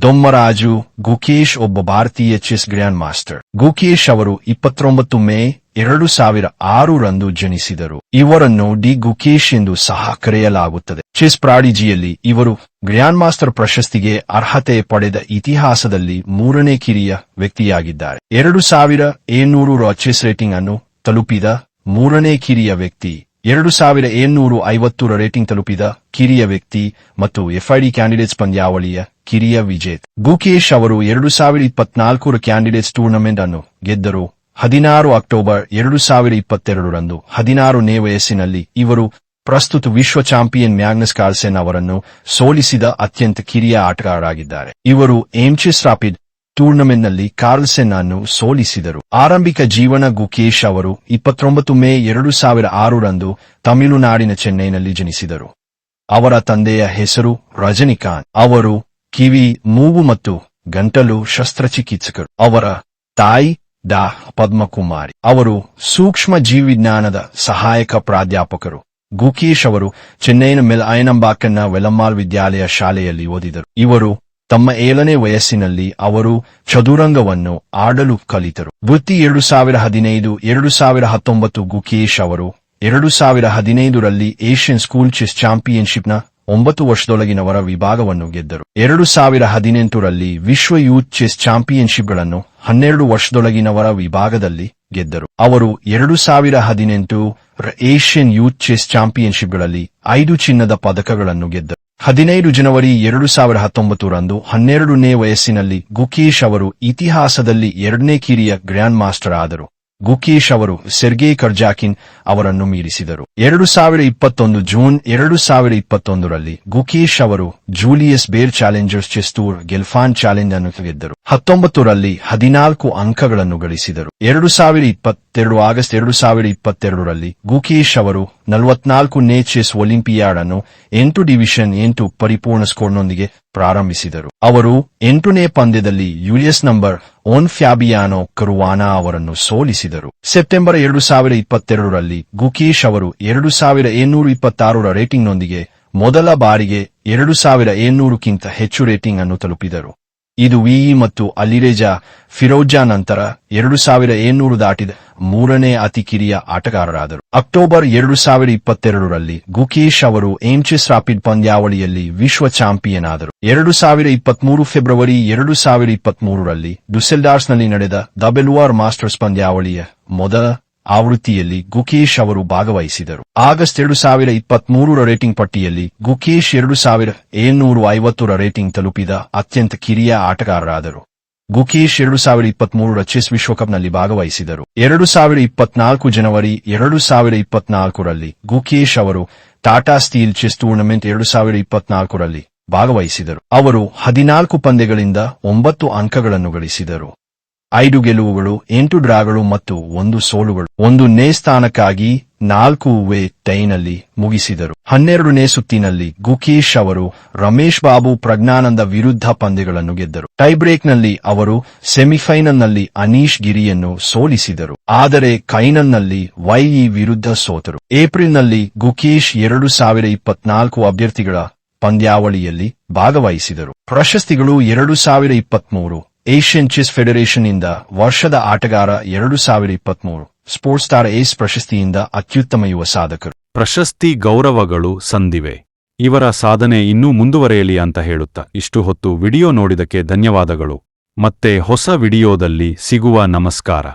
ದೊಮ್ಮರಾಜು ಗುಕೇಶ್ ಒಬ್ಬ ಭಾರತೀಯ chess grand master. Gukesh ಅವರು ಇಪ್ಪತ್ತೊಂಬತ್ತು ಮೇ ಎರಡು ಸಾವಿರ ಆರರಂದು ಜನಿಸಿದರು. ಇವರನ್ನು ಡಿ ಗುಕೇಶ್ ಎಂದು ಸಹ ಕರೆಯಲಾಗುತ್ತದೆ. ಚೆಸ್ ಪ್ರಾಡಿಜಿಯಲ್ಲಿ ಇವರು ಗ್ರ್ಯಾಂಡ್ ಮಾಸ್ಟರ್ ಪ್ರಶಸ್ತಿಗೆ ಅರ್ಹತೆ ಪಡೆದ ಇತಿಹಾಸದಲ್ಲಿ ಮೂರನೇ ಕಿರಿಯ ವ್ಯಕ್ತಿಯಾಗಿದ್ದಾರೆ. ಎರಡು ಸಾವಿರ ಏಳ್ನೂರು ರ ಚೆಸ್ ರೇಟಿಂಗ್ ಅನ್ನು ತಲುಪಿದ ಮೂರನೇ ಕಿರಿಯ ವ್ಯಕ್ತಿ, ಎರಡು ಸಾವಿರ ಏಳ್ನೂರು ಐವತ್ತೂರ ರೇಟಿಂಗ್ ತಲುಪಿದ ಕಿರಿಯ ವ್ಯಕ್ತಿ ಮತ್ತು ಎಫ್ಐಡಿ ಕ್ಯಾಂಡಿಡೇಟ್ಸ್ ಪಂದ್ಯಾವಳಿಯ ಕಿರಿಯ ವಿಜೇತ್. ಗುಕೇಶ್ ಅವರು ಎರಡು ಸಾವಿರದ ಇಪ್ಪತ್ನಾಲ್ಕರ ಕ್ಯಾಂಡಿಡೇಟ್ಸ್ ಟೂರ್ನಮೆಂಟ್ ಅನ್ನು ಗೆದ್ದರು. ಹದಿನಾರು ಅಕ್ಟೋಬರ್ ಎರಡು ಸಾವಿರದ ಇಪ್ಪತ್ತೆರಡರಂದು ಹದಿನಾರನೇ ವಯಸ್ಸಿನಲ್ಲಿ ಇವರು ಪ್ರಸ್ತುತ ವಿಶ್ವ ಚಾಂಪಿಯನ್ ಮ್ಯಾಗ್ನಸ್ ಕಾರ್ಸೆನ್ ಅವರನ್ನು ಸೋಲಿಸಿದ ಅತ್ಯಂತ ಕಿರಿಯ ಆಟಗಾರರಾಗಿದ್ದಾರೆ. ಇವರು ಏಮ್ಚಿಸ್ ರಾಪಿಡ್ ಟೂರ್ನಮೆಂಟ್ನಲ್ಲಿ ಕಾರ್ಲ್ಸೆನ್ ಅನ್ನು ಸೋಲಿಸಿದರು. ಆರಂಭಿಕ ಜೀವನ ಗುಕೇಶ್ ಅವರು ಇಪ್ಪತ್ತೊಂಬತ್ತು ಮೇ ಎರಡು ಸಾವಿರ ಆರರಂದು ತಮಿಳುನಾಡಿನ ಚೆನ್ನೈನಲ್ಲಿ ಜನಿಸಿದರು. ಅವರ ತಂದೆಯ ಹೆಸರು ರಜನಿಕಾಂತ್. ಅವರು ಕಿವಿ, ಮೂಗು ಮತ್ತು ಗಂಟಲು ಶಸ್ತ್ರಚಿಕಿತ್ಸಕರು. ಅವರ ತಾಯಿ ಡಾ. ಪದ್ಮಕುಮಾರಿ. ಅವರು ಸೂಕ್ಷ್ಮ ಜೀವಿಜ್ಞಾನದ ಸಹಾಯಕ ಪ್ರಾಧ್ಯಾಪಕರು. ಗುಕೇಶ್ ಅವರು ಚೆನ್ನೈನ ಮೆಲ್ ಅಯನಂಬಾಕನ್ನ ವೆಲಮ್ಮಾಲ್ ವಿದ್ಯಾಲಯ ಶಾಲೆಯಲ್ಲಿ ಓದಿದರು. ಇವರು ತಮ್ಮ ಏಳನೇ ವಯಸ್ಸಿನಲ್ಲಿ ಅವರು ಚದುರಂಗವನ್ನು ಆಡಲು ಕಲಿತರು. ವೃತ್ತಿ ಎರಡು ಸಾವಿರ ಹದಿನೈದು, ಎರಡು ಸಾವಿರ ಹತ್ತೊಂಬತ್ತು ಗುಕೇಶ್ ಅವರು ಎರಡು ಸಾವಿರ ಹದಿನೈದರಲ್ಲಿ ಏಷ್ಯನ್ ಸ್ಕೂಲ್ ಚೆಸ್ ಚಾಂಪಿಯನ್ಶಿಪ್ನ ಒಂಬತ್ತು ವರ್ಷದೊಳಗಿನವರ ವಿಭಾಗವನ್ನು ಗೆದ್ದರು. ಎರಡು ಸಾವಿರ ಹದಿನೆಂಟರಲ್ಲಿ ವಿಶ್ವ ಯೂತ್ ಚೆಸ್ ಚಾಂಪಿಯನ್ಶಿಪ್ಗಳನ್ನು ಹನ್ನೆರಡು ವರ್ಷದೊಳಗಿನವರ ವಿಭಾಗದಲ್ಲಿ ಗೆದ್ದರು. ಅವರು ಎರಡು ಸಾವಿರ ಹದಿನೆಂಟು ಏಷ್ಯನ್ ಯೂತ್ ಚೆಸ್ ಚಾಂಪಿಯನ್ಶಿಪ್ಗಳಲ್ಲಿ ಐದು ಚಿನ್ನದ ಪದಕಗಳನ್ನು ಗೆದ್ದರು. ಹದಿನೈದು ಜನವರಿ ಎರಡು ಸಾವಿರ ಹತ್ತೊಂಬತ್ತರಂದು ಹನ್ನೆರಡನೇ ವಯಸ್ಸಿನಲ್ಲಿ ಗುಕೇಶ್ ಅವರು ಇತಿಹಾಸದಲ್ಲಿ ಎರಡನೇ ಕಿರಿಯ ಗ್ರ್ಯಾಂಡ್ ಮಾಸ್ಟರ್ ಆದರು. ಗುಕೇಶ್ ಅವರು ಸೆರ್ಗೇ ಕರ್ಜಾಕಿನ್ ಅವರನ್ನು ಮೀರಿಸಿದರು. ಎರಡು ಸಾವಿರದ ಇಪ್ಪತ್ತೊಂದು ಜೂನ್ ಎರಡು ಸಾವಿರದ ಇಪ್ಪತ್ತೊಂದರಲ್ಲಿ ಗುಕೇಶ್ ಅವರು Julius Baer Challengers Chess Tour Gelfand Challenge ಅನ್ನು ಗೆದ್ದರು ಹತ್ತೊಂಬತ್ತರಲ್ಲಿ ಹದಿನಾಲ್ಕು ಅಂಕಗಳನ್ನು ಗಳಿಸಿದರು. ಎರಡು ಸಾವಿರ ಇಪ್ಪತ್ತೆರಡು ಆಗಸ್ಟ್ ಎರಡು ಸಾವಿರ ಇಪ್ಪತ್ತೆರಡರಲ್ಲಿ ಗುಕೇಶ್ ಅವರು ನಲವತ್ನಾಲ್ಕು ನೇ ಚೆಸ್ ಒಲಿಂಪಿಯಾಡ್ ಅನ್ನು ಎಂಟು ಡಿವಿಷನ್ ಎಂಟು ಪರಿಪೂರ್ಣ ಸ್ಕೋರ್ನೊಂದಿಗೆ ಪ್ರಾರಂಭಿಸಿದರು. ಅವರು ಎಂಟನೇ ಪಂದ್ಯದಲ್ಲಿ US number one Fabiano Caruana ಅವರನ್ನು ಸೋಲಿಸಿದರು. ಸೆಪ್ಟೆಂಬರ್ ಎರಡು ಸಾವಿರ ಇಪ್ಪತ್ತೆರಡರಲ್ಲಿ ಗುಕೇಶ್ ಅವರು ಎರಡು ಸಾವಿರ ಏಳ್ನೂರ ಇಪ್ಪತ್ತಾರರ ರೇಟಿಂಗ್ನೊಂದಿಗೆ ಮೊದಲ ಬಾರಿಗೆ ಎರಡು ಸಾವಿರ ಏಳ್ನೂರಕ್ಕಿಂತ ಹೆಚ್ಚು ರೇಟಿಂಗ್ ಅನ್ನು ತಲುಪಿದರು. ಇದು ವಿಇ ಮತ್ತು ಅಲಿರೇಜಾ ಫಿರೋಜಾ ನಂತರ ಎರಡು ಸಾವಿರ ಏಳ್ನೂರು ದಾಟಿದ ಮೂರನೇ ಅತಿ ಕಿರಿಯ ಆಟಗಾರರಾದರು. ಅಕ್ಟೋಬರ್ ಎರಡು ಸಾವಿರ ಇಪ್ಪತ್ತೆರಡರಲ್ಲಿ ಗುಕೇಶ್ ಅವರು ಏಮ್ಚೆಸ್ ರಾಪಿಡ್ ಪಂದ್ಯಾವಳಿಯಲ್ಲಿ ವಿಶ್ವ ಚಾಂಪಿಯನ್ ಆದರು ಎರಡು ಸಾವಿರ ಇಪ್ಪತ್ಮೂರು ಫೆಬ್ರವರಿ ಎರಡು ಸಾವಿರ ಇಪ್ಪತ್ಮೂರರಲ್ಲಿ ಡುಸೆಲ್ಡಾರ್ಸ್ನಲ್ಲಿ ನಡೆದ ದಬೆಲುವಾರ್ ಮಾಸ್ಟರ್ಸ್ ಪಂದ್ಯಾವಳಿಯ ಮೊದಲ ಆವೃತ್ತಿಯಲ್ಲಿ ಗುಕೇಶ್ ಅವರು ಭಾಗವಹಿಸಿದರು. ಆಗಸ್ಟ್ ಎರಡು ಸಾವಿರ ಇಪ್ಪತ್ಮೂರರ ರೇಟಿಂಗ್ ಪಟ್ಟಿಯಲ್ಲಿ ಗುಕೇಶ್ ಎರಡು ಸಾವಿರ ಏಳ್ನೂರು ಐವತ್ತರ ರೇಟಿಂಗ್ ತಲುಪಿದ ಅತ್ಯಂತ ಕಿರಿಯ ಆಟಗಾರರಾದರು. ಗುಕೇಶ್ ಎರಡು ಸಾವಿರ ಇಪ್ಪತ್ಮೂರರ ಚೆಸ್ ವಿಶ್ವಕಪ್ನಲ್ಲಿ ಭಾಗವಹಿಸಿದರು. ಎರಡು ಸಾವಿರ ಇಪ್ಪತ್ನಾಲ್ಕು ಜನವರಿ ಎರಡು ಸಾವಿರ ಇಪ್ಪತ್ನಾಲ್ಕರಲ್ಲಿ ಗುಕೇಶ್ ಅವರು ಟಾಟಾ ಸ್ಟೀಲ್ ಚೆಸ್ ಟೂರ್ನಮೆಂಟ್ ಎರಡು ಸಾವಿರ ಇಪ್ಪತ್ನಾಲ್ಕರಲ್ಲಿ ಭಾಗವಹಿಸಿದರು. ಅವರು ಹದಿನಾಲ್ಕು ಪಂದ್ಯಗಳಿಂದ ಒಂಬತ್ತು ಅಂಕಗಳನ್ನು ಗಳಿಸಿದರು. ಐದು ಗೆಲುವುಗಳು, ಎಂಟು ಡ್ರಾಗಳು ಮತ್ತು ಒಂದು ಸೋಲುಗಳು. ಒಂದು ನೇ ಸ್ಥಾನಕ್ಕಾಗಿ ನಾಲ್ಕು ವೇ ಟೈನಲ್ಲಿ ಮುಗಿಸಿದರು. ಹನ್ನೆರಡನೇ ಸುತ್ತಿನಲ್ಲಿ ಗುಕೇಶ್ ಅವರು ರಮೇಶ್ ಬಾಬು ಪ್ರಜ್ಞಾನಂದ ವಿರುದ್ಧ ಪಂದ್ಯಗಳನ್ನು ಗೆದ್ದರು. ಟೈಬ್ರೇಕ್ನಲ್ಲಿ ಅವರು ಸೆಮಿಫೈನಲ್ನಲ್ಲಿ ಅನೀಶ್ ಗಿರಿಯನ್ನು ಸೋಲಿಸಿದರು. ಆದರೆ ಕೈನಲ್ನಲ್ಲಿ ವೈಇ ವಿರುದ್ಧ ಸೋತರು. ಏಪ್ರಿಲ್ನಲ್ಲಿ ಗುಕೇಶ್ ಎರಡು ಸಾವಿರ ಇಪ್ಪತ್ನಾಲ್ಕು ಅಭ್ಯರ್ಥಿಗಳ ಪಂದ್ಯಾವಳಿಯಲ್ಲಿ ಭಾಗವಹಿಸಿದರು. ಪ್ರಶಸ್ತಿಗಳು ಎರಡು ಸಾವಿರ ಇಪ್ಪತ್ಮೂರು ಏಷ್ಯನ್ ಚೆಸ್ ಫೆಡರೇಷನ್ ಇಂದ ವರ್ಷದ ಆಟಗಾರ ಎರಡು ಸಾವಿರ ಇಪ್ಪತ್ಮೂರು ಸ್ಪೋರ್ಟ್ಸ್ ಸ್ಟಾರ್ ಏಸ್ ಪ್ರಶಸ್ತಿಯಿಂದ ಅತ್ಯುತ್ತಮ ಯುವ ಸಾಧಕರು. ಪ್ರಶಸ್ತಿ ಗೌರವಗಳು ಸಂದಿವೆ. ಇವರ ಸಾಧನೆ ಇನ್ನೂ ಮುಂದುವರೆಯಲಿ ಅಂತ ಹೇಳುತ್ತ ಇಷ್ಟು ಹೊತ್ತು ವಿಡಿಯೋ ನೋಡಿದಕ್ಕೆ ಧನ್ಯವಾದಗಳು. ಮತ್ತೆ ಹೊಸ ವಿಡಿಯೋದಲ್ಲಿ ಸಿಗುವ ನಮಸ್ಕಾರ.